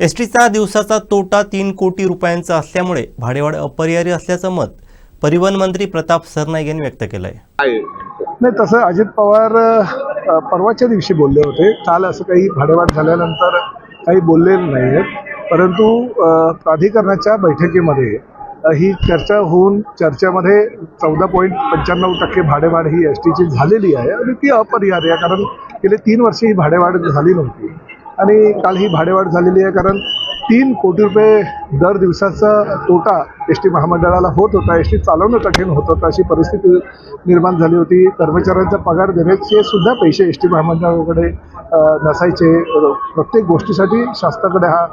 S टीचा दिवसाचा तोटा तीन कोटी रुपयांचा असल्यामुळे भाडेवाढ अपरिहार्य असल्याचं मत परिवहन मंत्री प्रताप सरनाईक यांनी व्यक्त केलं आहे नाही तसं अजित पवार परवाच्या दिवशी बोलले होते. काल असं काही भाडेवाढ झाल्यानंतर काही बोलले नाही आहेत परंतु प्राधिकरणाच्या बैठकीमध्ये ही चर्चा होऊन चर्चेमध्ये चौदा पॉईंट पंच्याण्णव टक्के भाडेवाढ ही एस टीची झालेली आहे आणि ती अपरिहार्य आहे. कारण गेले तीन वर्षे ही भाडेवाढ झाली नव्हती. आणि काल ही भाडेवाढ झालेली आहे कारण तीन कोटी रुपये दर दिवसाचा तोटा एस टी महामंडळाला होत होता. एस टी चालवणं कठीण होत होतं अशी परिस्थिती निर्माण झाली होती. कर्मचाऱ्यांचा पगार देण्याचे सुद्धा पैसे एस टी महामंडळाकडे नसायचे. प्रत्येक गोष्टीसाठी शासनाकडे हा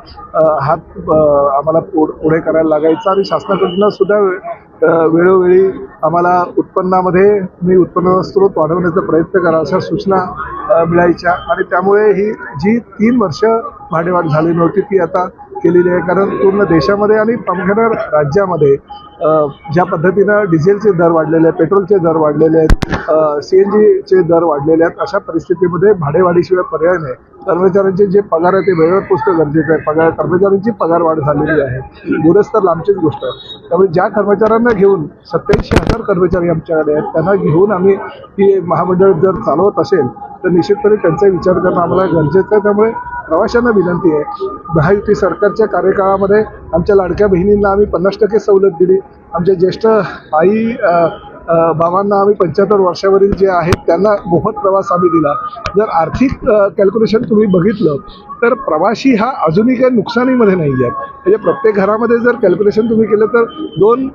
हात आम्हाला पुढे करायला लागायचा आणि शासनाकडनं सुद्धा वेळोवेळी आम्हाला उत्पन्नामध्ये मी उत्पन्नाचा स्रोत वाढवण्याचा प्रयत्न करा अशा सूचना मिळायच्या. आणि त्यामुळे ही जी तीन वर्ष भाडेवाढ झाली नव्हती ती आता केलेली आहे. कारण पूर्ण देशामध्ये आणि प्रामुख्यानं राज्यामध्ये ज्या पद्धतीनं डिझेलचे दर वाढलेले आहेत पेट्रोलचे दर वाढलेले आहेत सी एन जीचे दर वाढलेले आहेत अशा परिस्थितीमध्ये भाडेवाढीशिवाय पर्याय नाही. कर्मचाऱ्यांचे जे पगार आहे ते वेळेवर पोचणं गरजेचं आहे. पगार कर्मचाऱ्यांची पगार वाढ झालेली आहे. गुरस तर लांबचीच गोष्ट आहे. त्यामुळे ज्या कर्मचाऱ्यांना घेऊन सत्याऐंशी हजार कर्मचारी आमच्याकडे आहेत त्यांना घेऊन आम्ही ती महामंडळ जर चालवत असेल तर निश्चितपणे त्यांचा विचार करणं आम्हाला गरजेचं आहे. त्यामुळे प्रवाशांना विनंती आहे महायुती सरकारच्या कार्यकाळामध्ये आमच्या लाडक्या बहिणींना आम्ही पन्नास टक्के सवलत दिली. आमच्या ज्येष्ठ आई बाबांना आम्ही पंच्याहत्तर वर्षावरील जे आहेत त्यांना मोफत प्रवास आम्ही दिला. जर आर्थिक कॅल्क्युलेशन तुम्ही बघितलं तर प्रवासी हा अजूनही काही नुकसानीमध्ये नाही आहे म्हणजे प्रत्येक घरामध्ये जर कॅल्क्युलेशन तुम्ही केलं तर दोन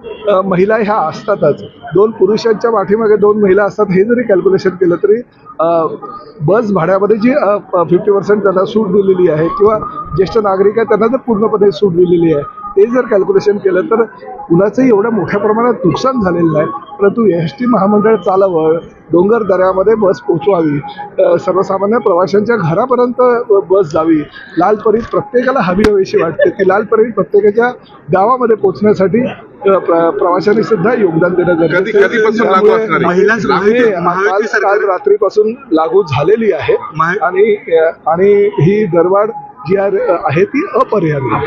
महिला ह्या असतातच. दोन पुरुषांच्या पाठीमागे दोन महिला असतात हे जरी कॅल्क्युलेशन केलं तरी बस भाड्यामध्ये जी फिफ्टी पर्सेंट त्यांना सूट दिलेली आहे किंवा ज्येष्ठ नागरिक आहे त्यांना जर पूर्णपणे सूट दिलेली आहे ते जर कॅल्क्युलेशन केलं तर कुणाचंही एवढ्या मोठ्या प्रमाणात नुकसान झालेलं नाही. परंतु एस टी महामंडळ चालावं डोंगर दऱ्यामध्ये बस पोचवावी सर्वसामान्य प्रवाशांच्या घरापर्यंत बस जावी लालपरी प्रत्येकाला हवी हवीशी वाटते. ती लालपरी प्रत्येकाच्या गावामध्ये प्र- प्रवाशांनी सुद्धा योगदान देणं गरजेचं रात्रीपासून लागू झालेली आहे. आणि आणि ही दरवाढ जी आहे ती अपरिहार्य.